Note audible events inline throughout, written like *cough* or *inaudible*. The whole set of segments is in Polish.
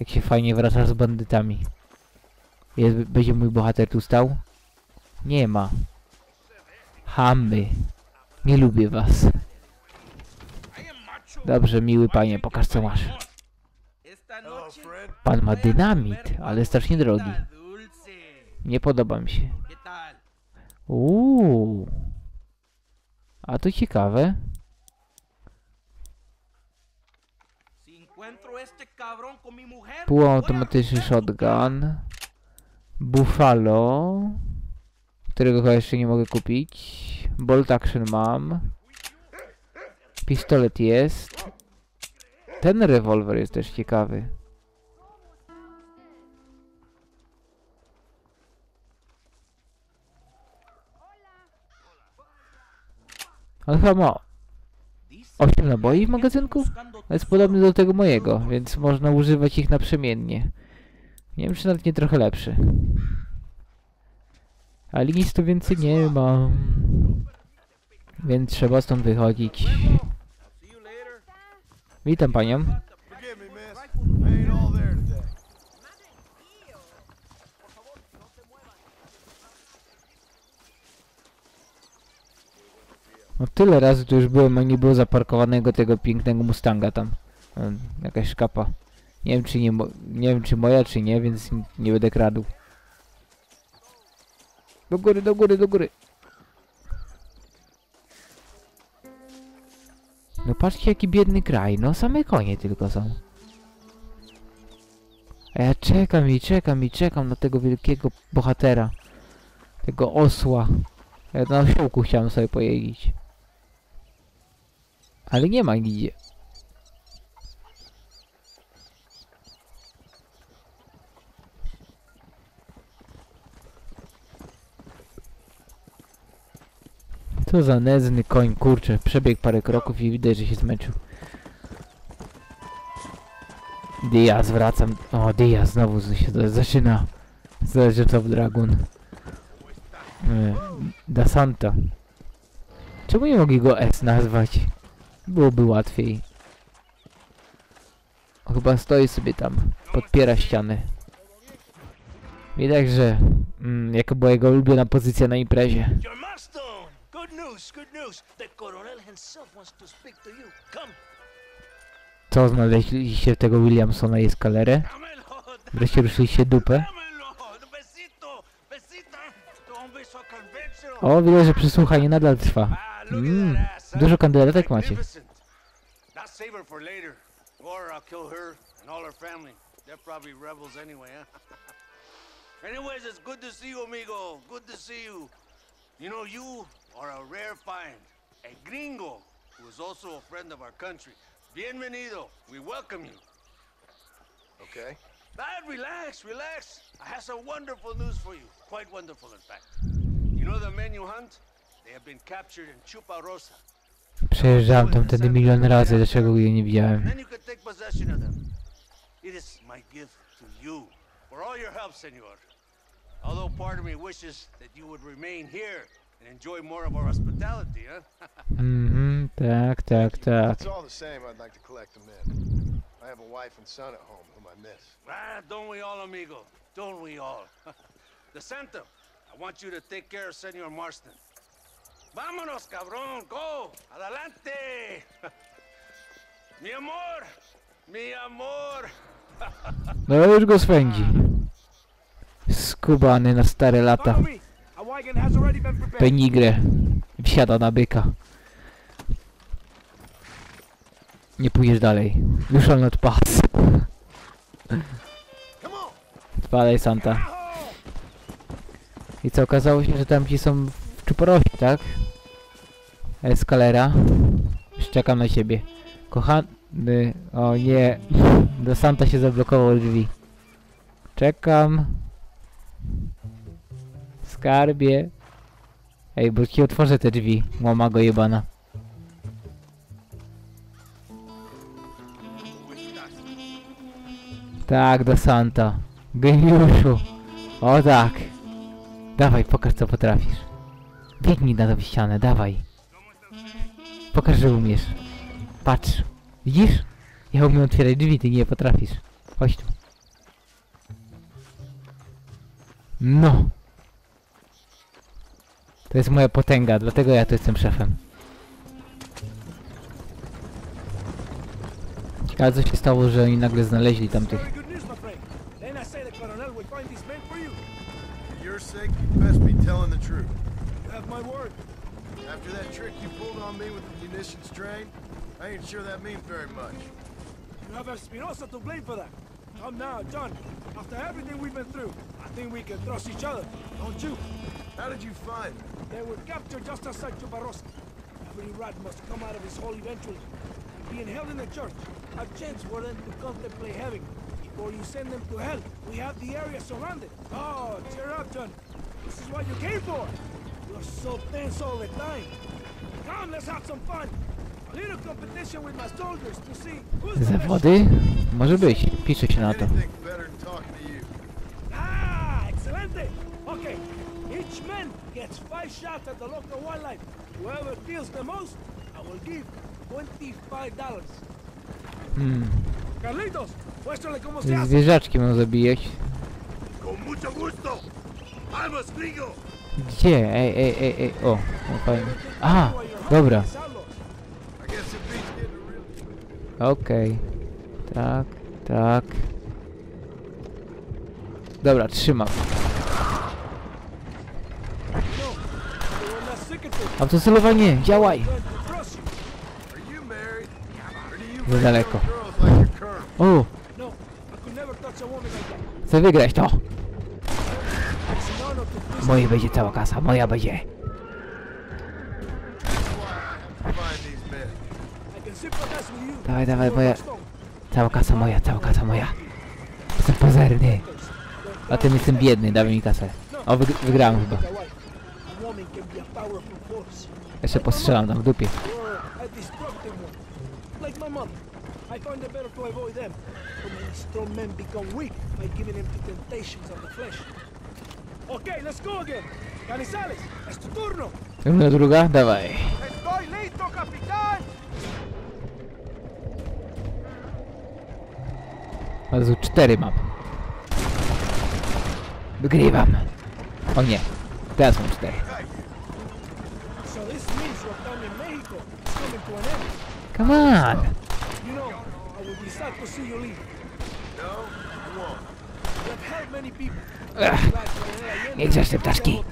Jak się fajnie wracasz z bandytami. Jest, będzie mój bohater tu stał? Nie ma. Hammy. Nie lubię was. Dobrze, miły panie, pokaż co masz. Pan ma dynamit, ale strasznie drogi. Nie podoba mi się. Uuu. A to ciekawe. Si encuentro este cabrón con mi mujer. Półautomatyczny shotgun. Buffalo. Którego chyba jeszcze nie mogę kupić. Bolt action mam. Pistolet jest. Ten rewolwer jest też ciekawy. On chyba ma 8 naboi w magazynku? jest podobny do tego mojego, więc można używać ich naprzemiennie. Nie wiem, czy nawet nie trochę lepszy. Ale nic tu więcej nie ma. Więc trzeba stąd wychodzić. Witam panią. Forgive me, miss. I ain't all there today. No tyle razy tu już byłem, a nie było zaparkowanego tego pięknego Mustanga tam. E, Jakaś szkapa. Nie wiem czy nie, nie wiem czy moja czy nie, więc nie będę kradł. Do góry, do góry, do góry. No patrzcie jaki biedny kraj, no same konie tylko są. A ja czekam i czekam i czekam na tego wielkiego bohatera. Tego osła. Ja na osiołku chciałem sobie pojeździć. Ale nie ma nigdzie. Co za nędzny koń, kurczę. Przebiegł parę kroków i widać, że się zmęczył. Diaz, wracam. O, Diaz, znowu się to zaczyna. Zależy of Dragon. E, Da Santa. Czemu nie mogli go S nazwać? Byłoby łatwiej. O, chyba stoi sobie tam. Podpiera ściany. Widać, że mm, jaka była jego ulubiona pozycja na imprezie. Co, znaleźliście tego Williamsona i? Dámelo. Wreszcie ruszyliście dupę? O, widać, że przesłuchanie nadal trwa. Mm, at that ass, huh? Dużo kandydatek macie. Magnificent. Not save her for later. I'll kill her and all her family. They're probably rebels anyway. *laughs* Anyways, it's good to see you, amigo. Good to see you. You know, you are a rare find. A gringo who is also a friend of our country. Bienvenido. We welcome you. Okay. Dad, relax, relax. I have some wonderful news for you. Quite wonderful, in fact. You know the men you hunt? They have been captured in Chuparosa. Przejeżdżałem tam wtedy milion razy, dlaczego jej nie widziałem? then you can take possession of them. It is my gift to you for all your help, senor. Although part of me wishes that you would remain here and enjoy more of our hospitality, huh? *laughs* Mhm, tak, tak, tak. It's all the same. I'd like to collect them in. I have a wife and son at home whom I miss. ah, don't we all, amigo? Don't we all? *laughs* the Santa, I want you to take care of Senor Marston. Vámonos, cabrón, go! Adelante! mi amor! Mi amor! No już go swędzi. Skubany na stare lata. Penigrę. Wsiada na byka. Nie pójdziesz dalej. Już on not pass. Spadaj Santa. I co, okazało się, że tam ci są w Czuporosie, tak? Eskalera. Już czekam na ciebie. Kochany... O nie. Do Santa się zablokował drzwi. Czekam. Skarbie. Ej, bo ci otworzę te drzwi. Mama go jebana. Tak, do Santa. Geniuszu. O tak. Dawaj, pokaż co potrafisz. Biegnij na tą ścianę, dawaj. Pokaż, że umiesz. Patrz. Widzisz? Ja umiem otwierać drzwi, ty nie potrafisz. Chodź tu. No. To jest moja potęga, dlatego ja tu jestem szefem. Ciekawe, co się stało, że oni nagle znaleźli tamtych... You're sick, you best be telling the truth. Me with the munitions train, I ain't sure that means very much. You have Espinosa to blame for that. Come now, John. After everything we've been through, I think we can trust each other, don't you? How did you find me? They were captured just outside Chubarovsky. Every rat must come out of his hole eventually. Being held in the church, a chance for them to contemplate heaven. Before you send them to hell, we have the area surrounded. Oh, cheer up, John. This is what you came for. You're so tense all the time. Zawody? Może być, pisze się na to. Ah, excelente. Okay, each man gets five shots at the local wildlife. Whoever kills the most, I will give twenty-five dollars. Hmm. Carlitos, muéstrale cómo se hace. Zwierzaczki mam zabijać. Con mucho gusto. Vamos, gringo. Gdzie? Ej, ej, ej, ej. O, no fajnie. Aha, dobra. Okej. Tak, tak. Dobra, trzymam. Autocelowanie, działaj! Za daleko. O, chcę wygrać to! Moja będzie cała kasa, moja będzie. That's why I have to find these men. I can sympathize with you. Dawaj, dawaj, moja. Cała kasa moja, cała kasa moja. Jestem pazerny. A tym jestem biedny, dawaj mi kasę. O, wyg wygrałem chyba. Jeszcze postrzelam tam w dupie. You're a destructive one. Like my mother. I find it better to avoid them. So many strong men become weak by giving in to temptations of the flesh. Okay, let's go again. Canizales, es tu turno. Jedna druga, dawaj. Estoy listo, capitán. Jezu, cztery mam. Wygrywam. O nie. Teraz mam cztery. Come on! You know, I will Nie ptaszki.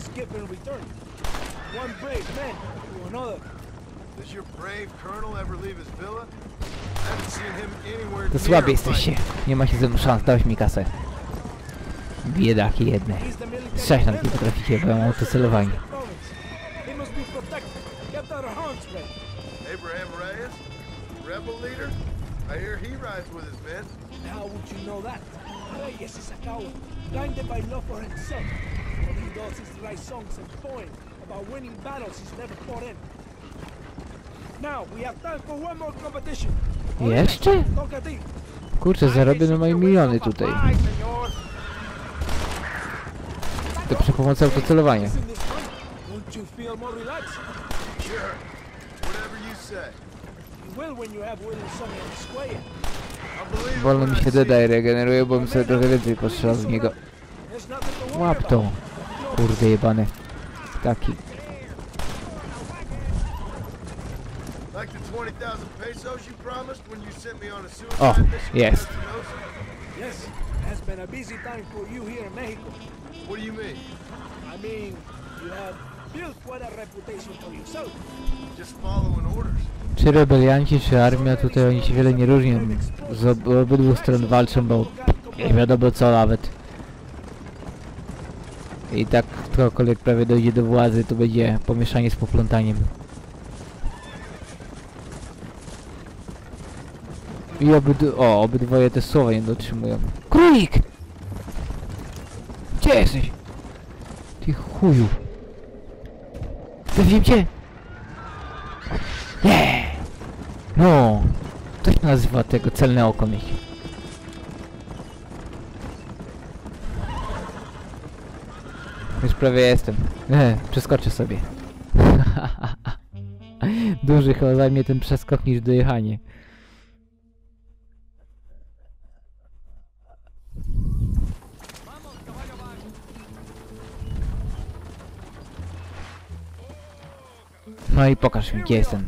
skip in return. One brave man to another. Does your brave colonel ever leave his villa? I haven't seen him anywhere To a jesteście. Nie ma się ze mną szans, dałeś mi kasę. Biedaki jedne. Strzać nam nie potraficie, bo ja mam autocelowanie. of the province. He must be protected, kept out of harm's way. Abraham Reyes, rebel leader? I hear he rides with his men. How would you know that? Reyes is a coward, blinded by love for himself. All he does is write songs and poems about winning battles he's never fought in. Now, we have time for one more competition. Jeszcze? Kurczę, zarobię na moje miliony tutaj. To przy pomocy autocelowania. Wolno mi się i regeneruje, bo bym sobie trochę więcej postrzelał w niego. Łap to. Kurde jebane. Taki. Like the 20,000 pesos you promised when you sent me on a suicide Oh, to yes. Espinosa? Yes, it has been a busy time for you here in Mexico. What do you mean? I mean, you have built quite a reputation for yourself. Just following orders. Czy rebelianci, czy armia, tutaj oni się wiele nie różnią. Z ob obydwu stron walczą, bo nie wiadomo co nawet. I tak ktokolwiek prawie dojdzie do władzy, to będzie pomieszanie z poplątaniem. I obyd o, obydwoje te słowa nie dotrzymują. Królik! Gdzie jesteś? Ty chuju. Trafiłem cię! Nie! No! To się nazywa tego celne oko mieć. Już prawie jestem. Nie, przeskoczę sobie. *laughs* Dłużej chyba zajmie ten przeskok niż dojechanie. No i pokaż mi, gdzie jest ten.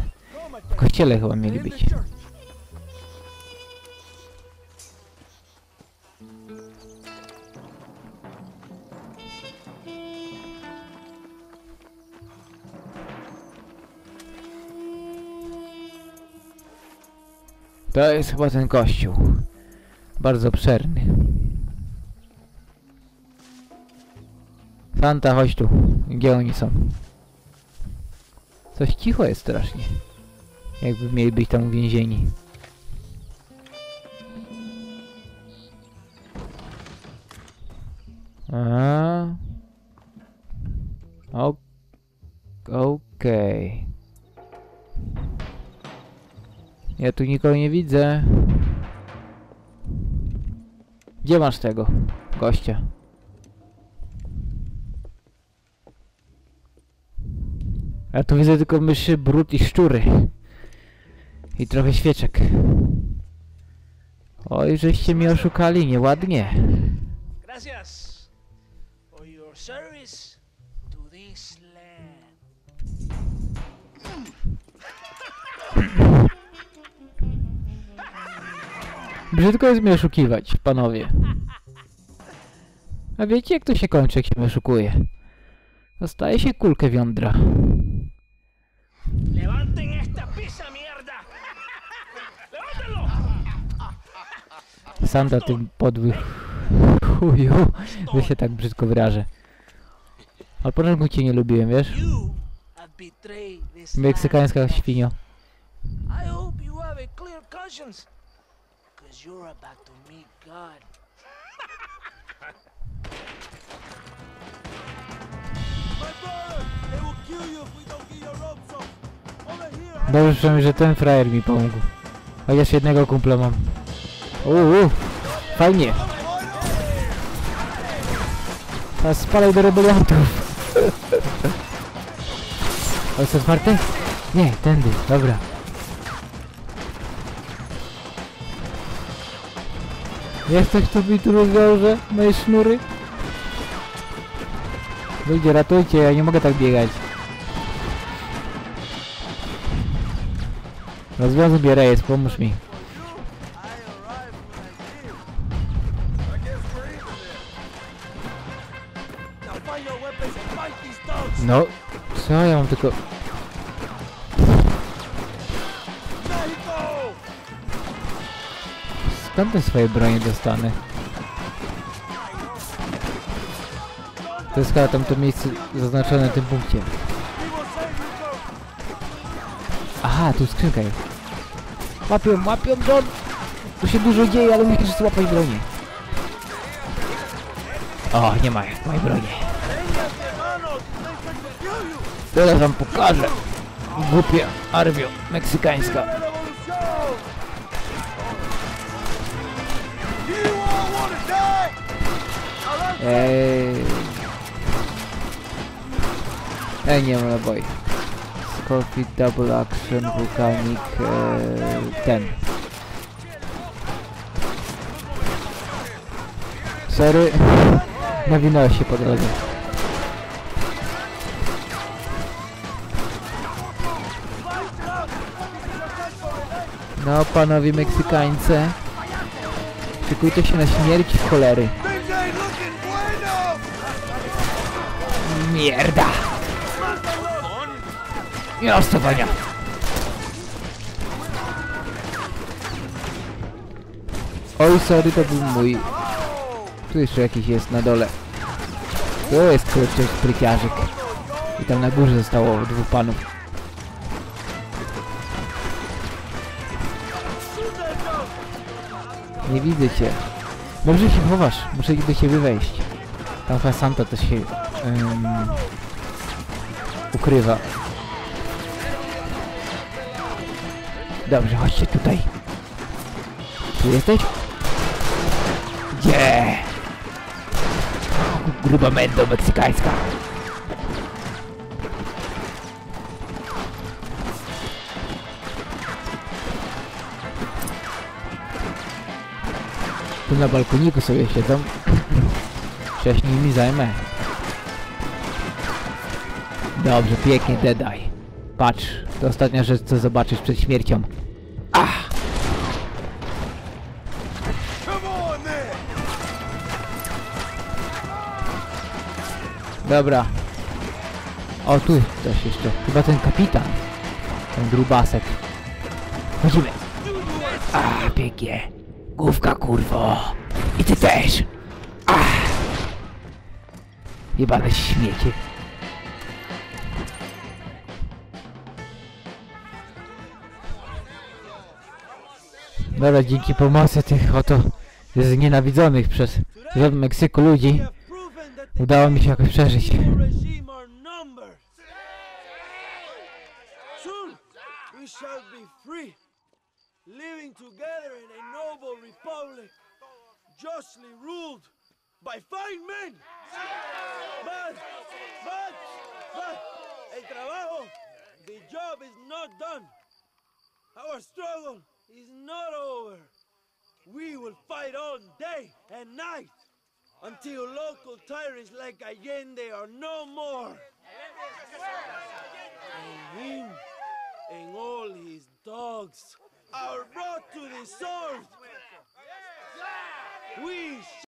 W kościele chyba mieli być. To jest chyba ten kościół. Bardzo obszerny. Santa, chodź tu. Gdzie oni są? Coś cicho jest strasznie. Jakby mieli być tam uwięzieni. A. Okej. Ja tu nikogo nie widzę. Gdzie masz tego gościa? Ja tu widzę tylko myszy, brud i szczury. I trochę świeczek. Oj, żeście mnie oszukali, nieładnie. Gracias for your service to this land. Brzydko jest mnie oszukiwać, panowie. A wiecie jak to się kończy, jak się mnie oszukuje? Dostaje się kulkę wiądra. Santa tym podły chuju, że się tak brzydko wyrażę. Od początku cię nie lubiłem, wiesz? Meksykańska świnio. Dobrze przynajmniej, że ten frajer mi pomógł. Chociaż jednego kumpla mam. Uuu, fajnie. Teraz spalaj do rebeliantów. *laughs* O, jest otwarte? Nie, tędy, dobra. Jest ktoś, kto mi tu rozwiąże moje sznury? Ludzie, ratujcie, ja nie mogę tak biegać. Rozwiązuj rejestr, pomóż mi. No, co ja mam tylko... Skąd te swoje bronie dostanę? To jest chyba tam to miejsce zaznaczone tym punkcie. We will save you, sir. Aha, tu skrzynka jest. Łapią, łapią! Tu się dużo dzieje, ale musisz złapać bronię. O, nie ma jak mojej broni. Teraz wam pokażę. Głupia armio meksykańska. Eee... Ej, nie mam naboi. Scorpion Double Action Vulcanic eee, ten. Sorry, nawinąłeś się po drodze. No, panowie Meksykańcy. Szykujcie się na śmierć cholery. Mierda! Nie ostawania! Oj, sorry, to był mój. Tu jeszcze jakiś jest na dole. Tu jest kurczę spryciarzyk. I tam na górze zostało dwóch panów. Nie widzę cię. Dobrze się chowasz. Muszę do ciebie wejść. Tam chyba Santa też się em, ukrywa. Dobrze, chodźcie tutaj. Tu jesteś? Gdzie? Gruba mendo meksykańska. Tu na balkoniku sobie siedzą. Wcześniej mi zajmę. Dobrze, pięknie, dedaj. Patrz, to ostatnia rzecz, co zobaczysz przed śmiercią. Then! Dobra. O, tu ktoś jeszcze. Chyba ten kapitan. Ten grubasek. Chodzimy. A, pięknie. Główka, kurwo. I ty też. Ach. Jebane śmiecie. Dobra, dzięki pomocy tych oto znienawidzonych przez rząd Meksyku ludzi udało mi się jakoś przeżyć. Justly ruled by fine men. But, but, but, el trabajo, the job is not done. Our struggle is not over. We will fight all day and night until local tyrants like Allende are no more. And him and all his dogs are brought to the sword. We